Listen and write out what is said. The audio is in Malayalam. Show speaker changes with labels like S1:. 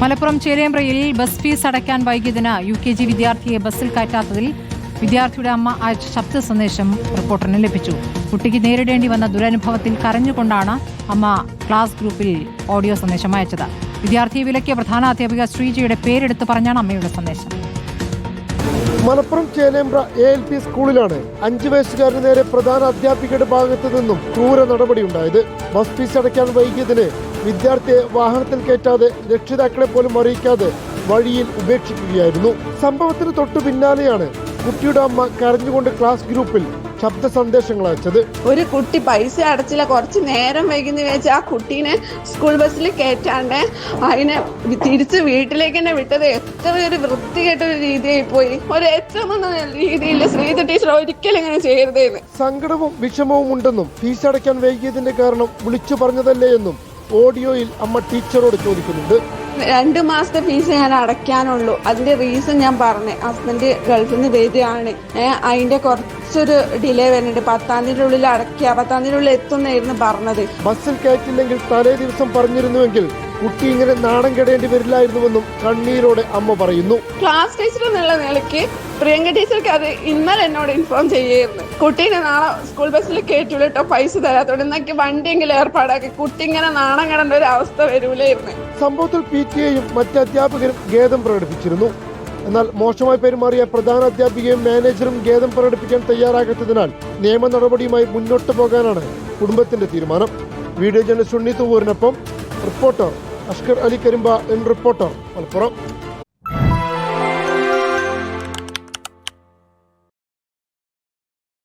S1: മലപ്പുറം ചേലേമ്പ്രയിൽ ബസ് ഫീസ് അടയ്ക്കാൻ വൈകിയതിന് യു കെ ജി വിദ്യാർത്ഥിയെ ബസ്സിൽ കയറ്റാത്തതിൽ വിദ്യാർത്ഥിയുടെ അമ്മ അയച്ച ശബ്ദ സന്ദേശം റിപ്പോർട്ടറിന് ലഭിച്ചു. കുട്ടിക്ക് നേരിടേണ്ടി വന്ന ദുരനുഭവത്തിൽ കരഞ്ഞുകൊണ്ടാണ് അമ്മ ക്ലാസ് ഗ്രൂപ്പിൽ ഓഡിയോ സന്ദേശം അയച്ചത്. വിദ്യാർത്ഥിയെ വിലക്കിയ പ്രധാന അധ്യാപിക ശ്രീജിയുടെ പേരെടുത്ത് പറഞ്ഞാണ് അമ്മയുടെ സന്ദേശം.
S2: Malappuram Chelembra A L P സ്കൂളിലാണ് അഞ്ചു വയസ്സുകാരന് നേരെ പ്രധാന അധ്യാപികയുടെ ഭാഗത്തു നിന്നും ക്രൂര നടപടിയുണ്ടായത്. ബസ് ഫീസ് അടയ്ക്കാൻ വൈകിയതിന് വിദ്യാർത്ഥിയെ വാഹനത്തിൽ കയറ്റാതെ രക്ഷിതാക്കളെ പോലും അറിയിക്കാതെ വഴിയിൽ ഉപേക്ഷിക്കുകയായിരുന്നു. സംഭവത്തിന് തൊട്ടു പിന്നാലെയാണ് കുട്ടിയുടെ അമ്മ കരഞ്ഞുകൊണ്ട് ക്ലാസ് ഗ്രൂപ്പിൽ ശബ്ദ സന്ദേശങ്ങൾ അയച്ചത്.
S3: ഒരു കുട്ടി പൈസ അടച്ചില്ല കുറച്ച് നേരം വൈകുന്ന വെച്ച് ആ കുട്ടീനെ സ്കൂൾ ബസ്സിൽ കയറ്റാണ്ട് അതിനെ തിരിച്ച് വീട്ടിലേക്ക് തന്നെ വിട്ടത്. എത്ര ഒരു വൃത്തികെട്ട ഒരു രീതിയായി പോയി. ഒരു ഏറ്റവും രീതിയിൽ ശ്രീധ ടീച്ചർ ഒരിക്കലും ഇങ്ങനെ ചെയ്യരുതേന്ന്.
S2: സങ്കടവും വിഷമവും ഉണ്ടെന്നും ഫീസ് അടയ്ക്കാൻ വൈകിയതിന്റെ കാരണം വിളിച്ചു പറഞ്ഞതല്ലേ എന്നും ഓഡിയോയിൽ അമ്മ ടീച്ചറോട് ചോദിക്കുന്നുണ്ട്.
S3: രണ്ട് മാസത്തെ ഫീസ് ഞാൻ അടയ്ക്കാനുള്ളൂ. അതിന്റെ റീസൺ ഞാൻ പറഞ്ഞു. ഹസ്ബൻഡ് ഗൾഫിൽ നിന്ന് വരികയാണ്. അതിന്റെ കുറച്ചൊരു ഡിലേ വരുന്നുണ്ട്. പത്താം തീയതി ഉള്ളിൽ അടയ്ക്കുക. പത്താം തീയതി ഉള്ളിൽ എത്തുന്നായിരുന്നു പറഞ്ഞത്.
S2: ബസ്സിൽ കയറ്റില്ലെങ്കിൽ തലേ ദിവസം പറഞ്ഞിരുന്നുവെങ്കിൽ കുട്ടി ഇങ്ങനെ നാണം കെടേണ്ടി വരില്ലായിരുന്നുവെന്നും കണ്ണീരോടെ അമ്മ പറയുന്നു.
S3: ക്ലാസ് ടീച്ചർ എന്നുള്ള നിലയ്ക്ക് പ്രിയങ്ക ടീച്ചർക്ക് അത് ഇന്നലെ എന്നോട് ഇൻഫോം ചെയ്യായിരുന്നു കുട്ടീനെ നാളെ സ്കൂൾ ബസ്സിൽ കയറ്റൂല കേട്ടോ പൈസ തരാത്തോണ്ട് എന്നൊക്കെ വണ്ടിയെങ്കിലും ഏർപ്പാടാക്കി. കുട്ടി ഇങ്ങനെ നാണം കിടേണ്ട ഒരു അവസ്ഥ വരൂലായിരുന്നു.
S2: സംഭവത്തിൽ പി ടി എയും മറ്റ് അധ്യാപകരും ഖേദം പ്രകടിപ്പിച്ചിരുന്നു. എന്നാൽ മോശമായി പെരുമാറിയ പ്രധാന അധ്യാപികയും മാനേജറും ഖേദം പ്രകടിപ്പിക്കാൻ തയ്യാറാകാത്തതിനാൽ നിയമ നടപടിയുമായി മുന്നോട്ട് പോകാനാണ് കുടുംബത്തിന്റെ തീരുമാനം. വീഡിയോ ജേർണലിസ്റ്റ് ഉണ്ണി തൂവൂരിനൊപ്പം reporter Ashkar Ali Karimba N reporter Malappuram.